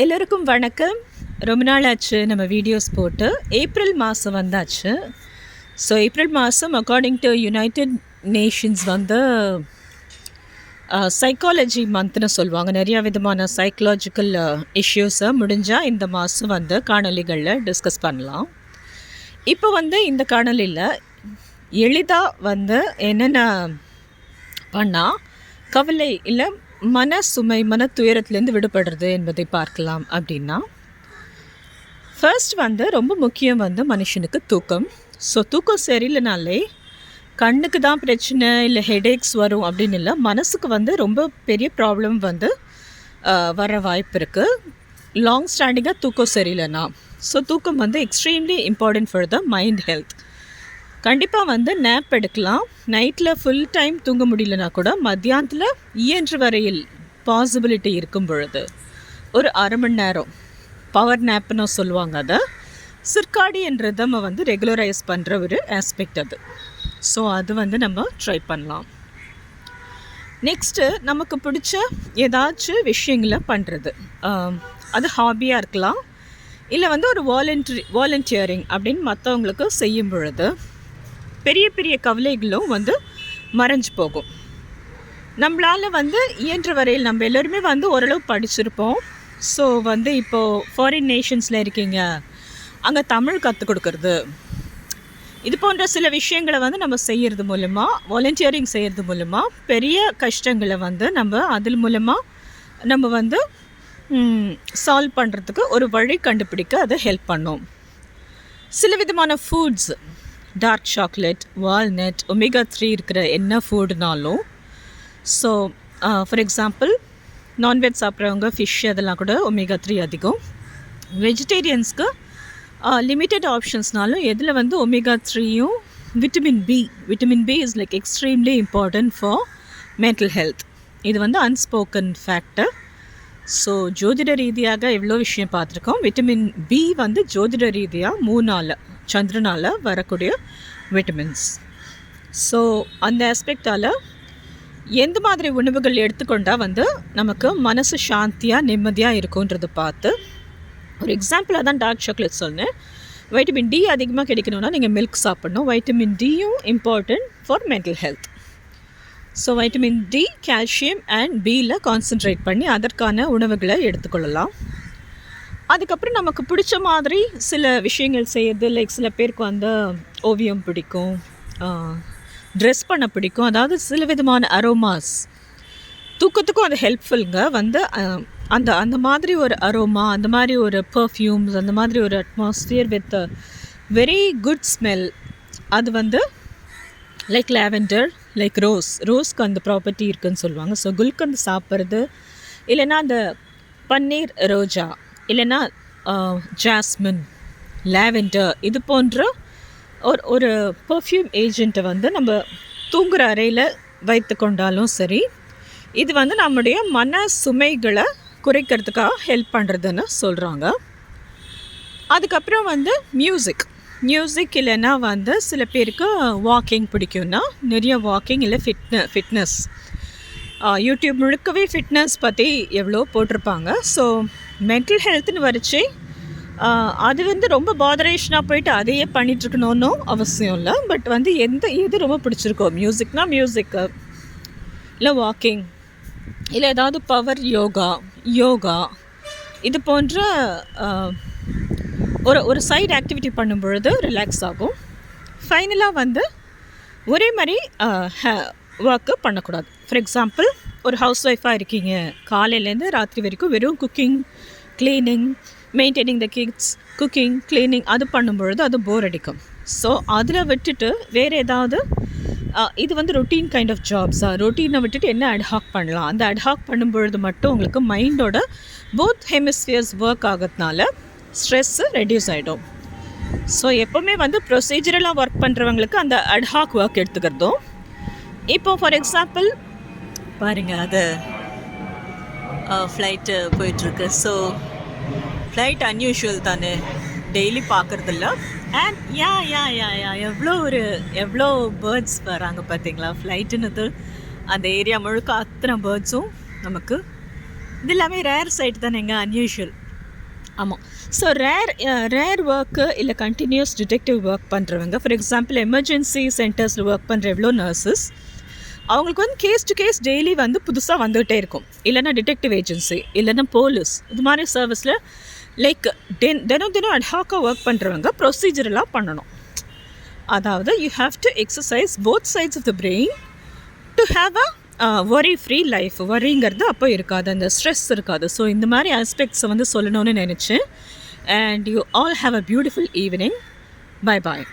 எல்லோருக்கும் வணக்கம். ரொம்ப நாள் ஆச்சு நம்ம வீடியோஸ் போட்டு. ஏப்ரல் மாதம் வந்தாச்சு. ஸோ ஏப்ரல் மாதம் அக்கார்டிங் டு யுனைடெட் நேஷன்ஸ் வந்து சைக்காலஜி மந்த்னு சொல்லுவாங்க. நிறையா விதமான சைக்கலாஜிக்கல் இஷ்யூஸை முடிஞ்சால் இந்த மாதம் வந்து காணொலிகளில் டிஸ்கஸ் பண்ணலாம். இப்போ வந்து இந்த காணொலியில் எளிதாக வந்து என்னென்ன பண்ணால் கவலை இல்லை மன சுமை மன துயரத்துலேருந்து விடுபடுறது என்பதை பார்க்கலாம் அப்படின்னா ஃபர்ஸ்ட் வந்து ரொம்ப முக்கியம் வந்து மனுஷனுக்கு தூக்கம். ஸோ தூக்கம் சரியில்லைனாலே கண்ணுக்கு தான் பிரச்சனை இல்லை ஹெடேக்ஸ் வரும் அப்படின்னு இல்லை மனசுக்கு வந்து ரொம்ப பெரிய ப்ராப்ளம் வந்து வர வாய்ப்பு இருக்குது லாங் ஸ்டாண்டிங்காக தூக்கம் சரியில்லைனா ஸோ தூக்கம் வந்து extremely important for the mind health கண்டிப்பாக வந்து நேப் எடுக்கலாம். நைட்டில் ஃபுல் டைம் தூங்க முடியலனா கூட மத்தியானத்தில் இயன்ற வரையில் பாசிபிலிட்டி இருக்கும் பொழுது ஒரு அரை மணி நேரம் பவர் நேப்னு சொல்லுவாங்க அதை. சிற்காடியன் ரிதமை வந்து ரெகுலரைஸ் பண்ணுற ஒரு ஆஸ்பெக்ட் அது. ஸோ அது வந்து நம்ம ட்ரை பண்ணலாம். நெக்ஸ்ட்டு நமக்கு பிடிச்ச ஏதாச்சும் விஷயங்களை பண்ணுறது அது ஹாபியாக இருக்கலாம். இல்லை வந்து ஒரு வாலண்டரி வாலண்டியரிங் அப்படின்னு மற்றவங்களுக்கு செய்யும் பொழுது பெரிய பெரிய கவலைகளும் வந்து மறைஞ்சு போகும். நம்மளால் வந்து இயன்ற வரையில் நம்ம எல்லோருமே வந்து ஓரளவு படிச்சிருப்போம். ஸோ வந்து இப்போது ஃபாரின் நேஷன்ஸில் இருக்கீங்க. அங்கே தமிழ் கற்றுக் கொடுக்கறது. இது போன்ற சில விஷயங்களை வந்து நம்ம செய்கிறது மூலமாக வாலண்டியரிங் செய்கிறது மூலமாக பெரிய கஷ்டங்களை வந்து நம்ம அதில் மூலமாக நம்ம வந்து சால்வ் பண்ணுறதுக்கு ஒரு வழி கண்டுபிடிக்க அதை ஹெல்ப் பண்ணும். சில விதமான foods dark chocolate walnut omega three இருக்கிற என்ன ஃபுட்னாலும் so for example non veg சாப்பிட்றவங்க ஃபிஷ் அதெல்லாம் கூட ஒமேகா த்ரீ அதிகம். வெஜிடேரியன்ஸ்க்கு லிமிட்டட் ஆப்ஷன்ஸ்னாலும் எதில் வந்து ஒமேகா த்ரீயும் vitamin B vitamin B is like extremely important for mental health இது வந்து அன்ஸ்போக்கன் ஃபேக்டர் ஸோ ஜோதிட ரீதியாக எவ்வளோ விஷயம் பார்த்துருக்கோம்? விட்டமின் பி வந்து ஜோதிட ரீதியாக மூணால் சந்திரனால் வரக்கூடிய விட்டமின்ஸ் ஸோ அந்த ஆஸ்பெக்டால் எந்த மாதிரி உணவுகள் எடுத்துக்கொண்டால் வந்து நமக்கு மனசு சாந்தியாக நிம்மதியாக இருக்கும்ன்றது பார்த்து ஒரு எக்ஸாம்பிளாக தான் டார்க் சாக்லேட் சொன்னேன். வைட்டமின் டி அதிகமாக கிடைக்கணும்னா நீங்கள் மில்க் சாப்பிடணும். Vitamin டியும் important for mental health so vitamin D calcium and பியில் கான்சென்ட்ரேட் பண்ணி அதற்கான உணவுகளை எடுத்துக்கொள்ளலாம். அதுக்கப்புறம் நமக்கு பிடிச்ச மாதிரி சில விஷயங்கள் செய்யறது லைக் சில பேருக்கு வந்து ஓவியம் பிடிக்கும் ட்ரெஸ் பண்ண பிடிக்கும். அதாவது சில விதமான அரோமாஸ் தூக்கத்துக்கும் அது ஹெல்ப்ஃபுல்ங்க வந்து அந்த அந்த மாதிரி ஒரு அரோமா அந்த மாதிரி ஒரு பர்ஃப்யூம்ஸ் அந்த மாதிரி ஒரு atmosphere with very good smell அது வந்து லைக் லாவெண்டர் லைக் ரோஸ் ரோஸ்க்கு அந்த ப்ராப்பர்ட்டி இருக்குதுன்னு சொல்லுவாங்க. ஸோ குல்கந்த் சாப்பிட்றது இல்லைன்னா அந்த பன்னீர் ரோஜா இல்லைன்னா ஜாஸ்மின் லாவெண்டர் இது போன்ற ஒரு ஒரு பர்ஃப்யூம் ஏஜெண்ட்டை வந்து நம்ம தூங்குகிற அறையில் வைத்து கொண்டாலும் சரி இது வந்து நம்முடைய மன சுமைகளை குறைக்கிறதுக்காக ஹெல்ப் பண்ணுறதுன்னு சொல்கிறாங்க அதுக்கப்புறம் வந்து மியூசிக் மியூசிக் இல்லைன்னா வந்து சில பேருக்கு வாக்கிங் பிடிக்கும்னா நிறைய வாக்கிங் இல்லை ஃபிட்ன ஃபிட்னஸ் யூடியூப் முழுக்கவே ஃபிட்னஸ் பற்றி எவ்வளோ போட்டிருப்பாங்க. ஸோ மென்டல் ஹெல்த்னு வரைச்சி அது வந்து ரொம்ப பாதரேஷனாக போயிட்டு அதையே பண்ணிகிட்ருக்கணும்னு அவசியம் இல்லை. பட் வந்து எந்த எது ரொம்ப பிடிச்சிருக்கோ மியூசிக்னா மியூசிக்கு இல்லை வாக்கிங் இல்லை ஏதாவது பவர் யோகா யோகா இது போன்ற ஒரு ஒரு சைடு ஆக்டிவிட்டி பண்ணும் பொழுது ரிலாக்ஸ் ஆகும் ஃபைனலாக வந்து ஒரே மாதிரி ஒர்க்கு பண்ணக்கூடாது. ஃபார் எக்ஸாம்பிள் ஒரு ஹவுஸ் ஒய்ஃபாக இருக்கீங்க. காலையிலேருந்து ராத்திரி வரைக்கும் வெறும் cooking cleaning maintaining the kids cooking cleaning அது பண்ணும்பொழுது அது போர் அடிக்கும். ஸோ அதில் விட்டுட்டு வேறு ஏதாவது இது வந்து ரொட்டீன் கைண்ட் ஆஃப் ஜாப்ஸா ரொட்டீனை விட்டுட்டு என்ன அட்ஹாக் பண்ணலாம்? அந்த அட்ஹாக் பண்ணும்பொழுது மட்டும் உங்களுக்கு மைண்டோட போத் ஹெமிஸ்பியர்ஸ் ஒர்க் ஆகிறதுனால ஸ்ட்ரெஸ்ஸு ரெடியூஸ் ஆகிடும் ஸோ எப்போவுமே வந்து ப்ரொசீஜரலாக ஒர்க் பண்ணுறவங்களுக்கு அந்த அட்ஹாக் ஒர்க் எடுத்துக்கிறதும். இப்போ ஃபார் எக்ஸாம்பிள் பாருங்கள் அது ஃப்ளைட்டு போயிட்டுருக்கு. ஸோ ஃப்ளைட் அன்யூஷுவல் தானே. Daily பார்க்குறதில்ல and yeah yeah yeah yeah எவ்வளோ ஒரு எவ்வளோ பேர்ட்ஸ் வராங்க பார்த்தீங்களா ஃப்ளைட்டுன்னு அந்த ஏரியா முழுக்க அத்தனை பேர்ட்ஸும் நமக்கு இது எல்லாமே ரேர் சைட் தானேங்க அன்யூஷுவல் ஆமாம் ஸோ ரேர் ரேர் ஒர்க்கு இல்லை கண்டினியூஸ் டிடெக்டிவ் ஒர்க் பண்ணுறவங்க ஃபார் எக்ஸாம்பிள் எமர்ஜென்சி சென்டர்ஸில் ஒர்க் பண்ணுற எவ்வளோ நர்சஸ் அவங்களுக்கு வந்து கேஸ் டு கேஸ் டெய்லி வந்து புதுசாக வந்துகிட்டே இருக்கும். இல்லைன்னா டிடெக்டிவ் ஏஜென்சி இல்லைன்னா போலீஸ் இது மாதிரி சர்வீஸில் லைக் டென் தினம் தினம் அட்ஹாக்காக ஒர்க் பண்ணுறவங்க ப்ரொசீஜரெலாம் பண்ணணும். அதாவது you have to exercise both sides of the brain to have a worry free life வரிங்கிறது அப்போ இருக்காது. அந்த ஸ்ட்ரெஸ் இருக்காது. ஸோ இந்த மாதிரி ஆஸ்பெக்ட்ஸை வந்து சொல்லணும்னு நினச்சேன் and you all have a beautiful evening bye bye